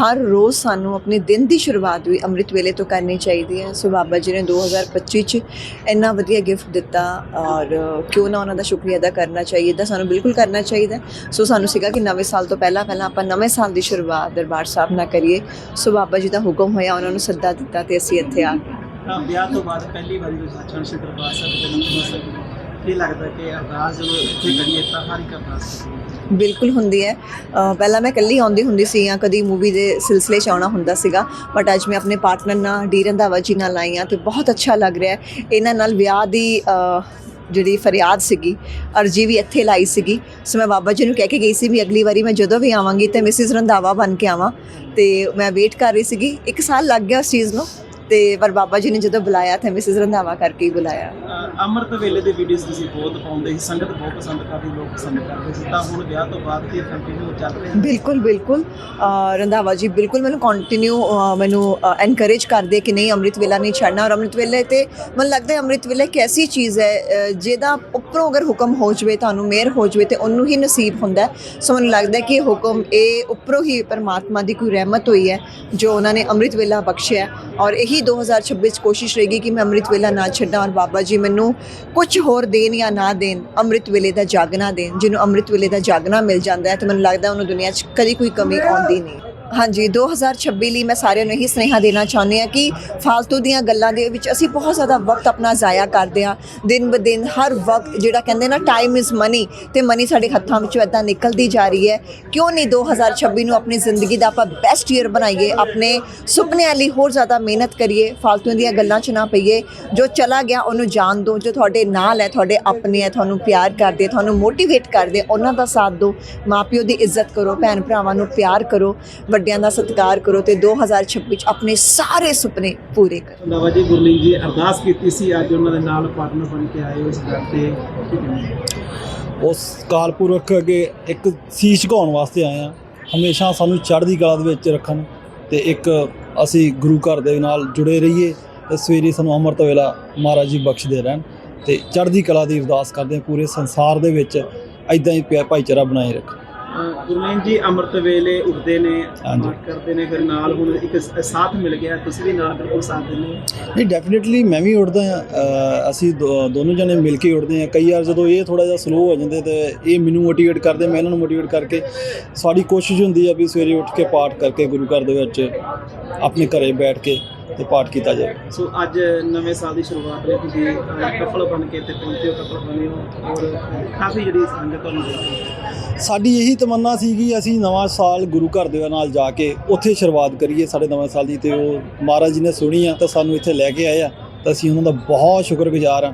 ਹਰ ਰੋਜ਼ ਸਾਨੂੰ ਆਪਣੇ ਦਿਨ ਦੀ ਸ਼ੁਰੂਆਤ ਵੀ ਅੰਮ੍ਰਿਤ ਵੇਲੇ ਤੋਂ ਕਰਨੀ ਚਾਹੀਦੀ ਹੈ। ਸੋ ਬਾਬਾ ਜੀ ਨੇ 2025 ਚ ਇੰਨਾ ਵਧੀਆ ਗਿਫਟ ਦਿੱਤਾ ਔਰ ਕਿਉਂ ਨਾ ਉਹਨਾਂ ਦਾ ਸ਼ੁਕਰੀਆ ਅਦਾ ਕਰਨਾ ਚਾਹੀਦਾ ਤਾਂ ਸਾਨੂੰ ਬਿਲਕੁਲ ਕਰਨਾ ਚਾਹੀਦਾ ਸੋ ਸਾਨੂੰ ਸੀਗਾ ਕਿ ਨਵੇਂ ਸਾਲ ਤੋਂ ਪਹਿਲਾਂ ਪਹਿਲਾਂ ਆਪਾਂ ਨਵੇਂ ਸਾਲ ਦੀ ਸ਼ੁਰੂਆਤ ਦਰਬਾਰ ਸਾਹਿਬ ਨਾਲ ਕਰੀਏ। ਸੋ ਬਾਬਾ ਜੀ ਦਾ ਹੁਕਮ ਹੋਇਆ, ਉਹਨਾਂ ਨੂੰ ਸੱਦਾ ਦਿੱਤਾ ਤੇ ਅਸੀਂ ਇੱਥੇ ਆ ਗਏ। ਵਿਆਹ ਤੋਂ ਬਾਅਦ ਪਹਿਲੀ ਵਾਰੀ ਤੁਸੀਂ ਸੱਚਖੰਡ ਸਾਹਿਬ ਦੇ ਨਤਮਸਤਕ ਕੀ ਲੱਗਦਾ ਕਿ ਅਰਦਾਸ ਜਦੋਂ ਇੱਥੇ ਕਰੀਏ ਤਾਂ ਹਰ ਇੱਕ ਅਰਦਾਸ ਬਿਲਕੁਲ ਹੁੰਦੀ ਹੈ। ਪਹਿਲਾਂ ਮੈਂ ਇਕੱਲੀ ਆਉਂਦੀ ਹੁੰਦੀ ਸੀ ਜਾਂ ਕਦੀ ਮੂਵੀ ਦੇ ਸਿਲਸਿਲੇ 'ਚ ਆਉਣਾ ਹੁੰਦਾ ਸੀਗਾ ਬਟ ਅੱਜ ਮੈਂ ਆਪਣੇ ਪਾਰਟਨਰ ਨਾਲ, ਡੀ ਰੰਧਾਵਾ ਜੀ ਨਾਲ ਆਈ ਹਾਂ ਤੇ ਬਹੁਤ ਅੱਛਾ ਲੱਗ ਰਿਹਾ ਹੈ। ਇਹਨਾਂ ਨਾਲ ਵਿਆਹ ਦੀ ਜਿਹੜੀ ਫਰਿਆਦ ਸੀਗੀ, ਅਰਜੀ ਵੀ ਇੱਥੇ ਲਾਈ ਸੀਗੀ। ਸੋ ਮੈਂ ਬਾਬਾ ਜੀ ਨੂੰ ਕਹਿ ਕੇ ਗਈ ਸੀ ਵੀ ਅਗਲੀ ਵਾਰੀ ਮੈਂ ਜਦੋਂ ਵੀ ਆਵਾਂਗੀ ਤੇ ਮਿਸਿਸ ਰੰਧਾਵਾ ਬਣ ਕੇ ਆਵਾਂ। ਤੇ ਮੈਂ ਵੇਟ ਕਰ ਰਹੀ ਸੀਗੀ। ਇੱਕ ਸਾਲ ਲੱਗ ਗਿਆ ਉਸ ਚੀਜ਼ ਨੂੰ ਤੇ ਪਰ ਬਾਬਾ ਜੀ ਨੇ ਜਦੋਂ ਬੁਲਾਇਆ ਤੇ ਮਿਸਿਸ ਰੰਧਾਵਾ ਕਰਕੇ ਹੀ ਬੁਲਾਇਆ। ਅੰਮ੍ਰਿਤ ਵੇਲੇ ਦੇ ਵੀਡੀਓਜ਼ ਤੁਸੀਂ ਬਹੁਤ ਪਾਉਂਦੇ ਸੀ ਸੰਗਤ ਬਹੁਤ ਪਸੰਦ ਕਰਦੀ ਲੋਕ ਪਸੰਦ ਕਰਦੇ ਸੀ। ਤਾਂ ਹੁਣ ਵਿਆਹ ਤੋਂ ਬਾਅਦ ਕੀ ਕੰਟੀਨਿਊ ਚੱਲ ਰਿਹਾ ਬਿਲਕੁਲ ਬਿਲਕੁਲ। ਅ, ਰੰਧਾਵਾ ਜੀ ਬਿਲਕੁਲ ਮੈਨੂੰ ਕੰਟੀਨਿਊ ਮੈਨੂੰ ਐਨਕਰੇਜ ਕਰਦੇ ਕਿ ਨਹੀਂ ਅੰਮ੍ਰਿਤ ਵੇਲਾ ਨਹੀਂ ਛੱਡਣਾ। ਔਰ ਅੰਮ੍ਰਿਤ ਵੇਲੇ ਤੇ ਮੈਨੂੰ ਲੱਗਦਾ ਹੈ ਅੰਮ੍ਰਿਤ ਵੇਲਾ ਇੱਕ ਐਸੀ ਚੀਜ਼ ਹੈ ਅ, ਜਿਹਦਾ ਉੱਪਰੋਂ ਅਗਰ ਹੁਕਮ ਹੋ ਜਵੇ ਤੁਹਾਨੂੰ ਮਿਹਰ ਹੋ ਜਵੇ ਤੇ ਉਹਨੂੰ ਹੀ ਨਸੀਬ ਹੁੰਦਾ ਹੈ। ਸੋ ਮੈਨੂੰ ਲੱਗਦਾ ਹੈ ਕਿ ਇਹ ਹੁਕਮ ਇਹ ਉੱਪਰੋਂ ਹੀ ਪਰਮਾਤਮਾ ਦੀ ਕੋਈ ਰਹਿਮਤ ਹੋਈ ਹੈ ਜੋ ਉਹਨਾਂ ਨੇ ਅੰਮ੍ਰਿਤ ਵੇਲਾ ਬਖਸ਼ਿਆ ਹੈ। ਔਰ ਇਹੀ 2026 ਚ ਕੋਸ਼ਿਸ਼ ਰਹੇਗੀ ਕਿ ਮੈਂ ਅੰਮ੍ਰਿਤ ਵੇਲਾ ਨਾ ਛੱਡਾਂ। ਔਰ ਬਾਬਾ ਜੀ ਮੈਨੂੰ ਕੁਝ ਹੋਰ ਦੇਣ ਜਾਂ ਨਾ ਦੇਣ, ਅੰਮ੍ਰਿਤ ਵੇਲੇ ਦਾ ਜਾਗਣਾ ਦੇਣ, ਜਿਹਨੂੰ ਅੰਮ੍ਰਿਤ ਵੇਲੇ ਦਾ ਜਾਗਣਾ ਮਿਲ ਜਾਂਦਾ ਹੈ, ਤੇ ਮੈਨੂੰ ਲੱਗਦਾ ਉਹਨੂੰ ਦੁਨੀਆ 'ਚ ਕਦੀ ਕੋਈ ਕਮੀ ਆਉਂਦੀ ਨਹੀਂ। ਹਾਂਜੀ 2026 ਲਈ ਮੈਂ ਸਾਰਿਆਂ ਨੂੰ ਇਹੀ ਸੁਨੇਹਾ ਦੇਣਾ ਚਾਹੁੰਦੀ ਹਾਂ ਕਿ ਫਾਲਤੂ ਦੀਆਂ ਗੱਲਾਂ ਦੇ ਵਿੱਚ ਅਸੀਂ ਬਹੁਤ ਜ਼ਿਆਦਾ ਵਕਤ ਆਪਣਾ ਜ਼ਾਇਆ ਕਰਦੇ ਹਾਂ। ਦਿਨ ਬ ਦਿਨ ਹਰ ਵਕਤ ਜਿਹੜਾ ਕਹਿੰਦੇ ਨਾ ਟਾਈਮ ਇਜ਼ ਮਨੀ ਤੇ ਮਨੀ ਸਾਡੇ ਹੱਥਾਂ ਵਿੱਚੋਂ ਇਦਾਂ ਨਿਕਲਦੀ ਜਾ ਰਹੀ ਹੈ। ਕਿਉਂ ਨਹੀਂ 2026 ਨੂੰ ਆਪਣੀ ਜ਼ਿੰਦਗੀ ਦਾ ਆਪਾਂ ਬੈਸਟ ਈਅਰ ਬਣਾਈਏ, ਆਪਣੇ ਸੁਪਨਿਆਂ ਲਈ ਹੋਰ ਜ਼ਿਆਦਾ ਮਿਹਨਤ ਕਰੀਏ, ਫਾਲਤੂ ਦੀਆਂ ਗੱਲਾਂ 'ਚ ਨਾ ਪਈਏ, ਜੋ ਚਲਾ ਗਿਆ ਉਹਨੂੰ ਜਾਣ ਦਿਓ, ਜੋ ਤੁਹਾਡੇ ਨਾਲ ਹੈ, ਤੁਹਾਡੇ ਆਪਣੇ ਹੈ, ਤੁਹਾਨੂੰ ਪਿਆਰ ਕਰਦੇ, ਤੁਹਾਨੂੰ ਮੋਟੀਵੇਟ ਕਰਦੇ, ਉਹਨਾਂ ਦਾ ਸਾਥ ਦਿਓ। ਮਾਪਿਓ ਦੀ ਇੱਜ਼ਤ ਕਰੋ ਭੈਣ ਭਰਾਵਾਂ ਨੂੰ ਪਿਆਰ ਕਰੋ ਵੱਡਿਆਂ ਦਾ ਸਤਿਕਾਰ ਕਰੋ ਤੇ 2026 ਚ ਆਪਣੇ ਸਾਰੇ ਸੁਪਨੇ ਪੂਰੇ ਕਰੋ। ਬਾਬਾ ਜੀ ਗੁਰਲੀਨ ਜੀ ਅਰਦਾਸ ਕੀਤੀ ਸੀ ਅੱਜ ਉਹਨਾਂ ਦੇ ਨਾਲ ਪਾਰਟਨਰ ਬਣ ਕੇ ਆਏ ਉਸ ਗੱਲ ਤੇ। ਉਸ ਕਾਲ ਪੁਰਖ ਅੱਗੇ ਇੱਕ ਸੀਸ ਝੁਕਾਉਣ ਵਾਸਤੇ ਆਏ ਆ ਹਮੇਸ਼ਾ ਸਾਨੂੰ ਚੜ੍ਹਦੀ ਕਲਾ ਦੇ ਵਿੱਚ ਰੱਖਣ ਤੇ ਇੱਕ ਅਸੀਂ ਗੁਰੂ ਘਰ ਦੇ ਨਾਲ ਜੁੜੇ ਰਹੀਏ ਤੇ ਸਵੇਰੇ ਸਾਨੂੰ ਅੰਮ੍ਰਿਤ ਵੇਲਾ ਮਹਾਰਾਜ ਜੀ ਬਖਸ਼ਦੇ ਰਹਿਣ ਤੇ ਚੜ੍ਹਦੀ ਕਲਾ ਦੀ ਅਰਦਾਸ ਕਰਦੇ ਹਾਂ ਪੂਰੇ ਸੰਸਾਰ ਦੇ ਵਿੱਚ ਐਦਾਂ ਹੀ ਪਿਆ ਭਾਈਚਾਰਾ ਬਣਾਏ ਰੱਖ ਅ, ਗੁਰਲੀਨ ਜੀ ਅੰਮ੍ਰਿਤ ਵੇਲੇ ਉੱਠਦੇ ਨੇ। ਪਾਠ ਕਰਦੇ ਨੇ ਫਿਰ ਨਾਲ ਹੁਣ ਇੱਕ ਸਾਥ ਮਿਲ ਗਿਆ। ਤੁਸੀਂ ਵੀ ਨਾਲ ਬਿਲਕੁਲ ਸਾਥ ਦਿੰਦੇ ਹੋ। ਨਹੀਂ ਡੈਫੀਨਿਟਲੀ ਮੈਂ ਵੀ ਉੱਠਦਾ ਆ ਅਸੀਂ ਦੋਨੋਂ ਜਣੇ ਮਿਲ ਕੇ ਉੱਠਦੇ ਆ ਕਈ ਵਾਰ ਜਦੋਂ ਇਹ ਥੋੜਾ ਜਿਹਾ ਸਲੋ ਹੋ ਜਾਂਦੇ ਤੇ ਇਹ ਮੈਨੂੰ ਮੋਟੀਵੇਟ ਕਰਦੇ ਮੈਂ ਇਹਨਾਂ ਨੂੰ ਮੋਟੀਵੇਟ ਕਰਕੇ ਸਾਡੀ ਕੋਸ਼ਿਸ਼ ਹੁੰਦੀ ਆ ਵੀ ਸਵੇਰੇ ਉੱਠ ਕੇ ਪਾਠ ਕਰਕੇ ਗੁਰੂ ਘਰ ਦੇ ਵਿੱਚ ਆਪਣੇ ਘਰੇ ਬੈਠ ਕੇ ਤੇ ਪਾਠ ਕੀਤਾ ਜਾਵੇ। ਸੋ ਅੱਜ ਨਵੇਂ ਸਾਲ ਦੀ ਸ਼ੁਰੂਆਤ ਲਈ ਤੁਸੀਂ ਕਪਲ ਬਣ ਕੇ ਤੇ ਪਹੁੰਚੇ ਹੋ ਕਪਲ ਬਣੇ ਹੋ ਔਰ ਕਾਫੀ ਜਿਹੜੀ ਸੰਗਤ ਦੇਖੀ ਸਾਡੀ ਇਹੀ ਤਮੰਨਾ ਸੀ ਕਿ ਅਸੀਂ ਨਵਾਂ ਸਾਲ ਗੁਰੂ ਘਰ ਦੇ ਨਾਲ ਜਾ ਕੇ ਉੱਥੇ ਸ਼ੁਰੂਆਤ ਕਰੀਏ ਸਾਡੇ ਨਵੇਂ ਸਾਲ ਦੀ ਤੇ ਉਹ ਮਹਾਰਾਜ ਜੀ ਨੇ ਸੁਣੀ ਆ ਤਾਂ ਸਾਨੂੰ ਇੱਥੇ ਲੈ ਕੇ ਆਏ ਆ ਤਾਂ ਅਸੀਂ ਉਹਨਾਂ ਦਾ ਬਹੁਤ ਸ਼ੁਕਰਗੁਜ਼ਾਰ ਆ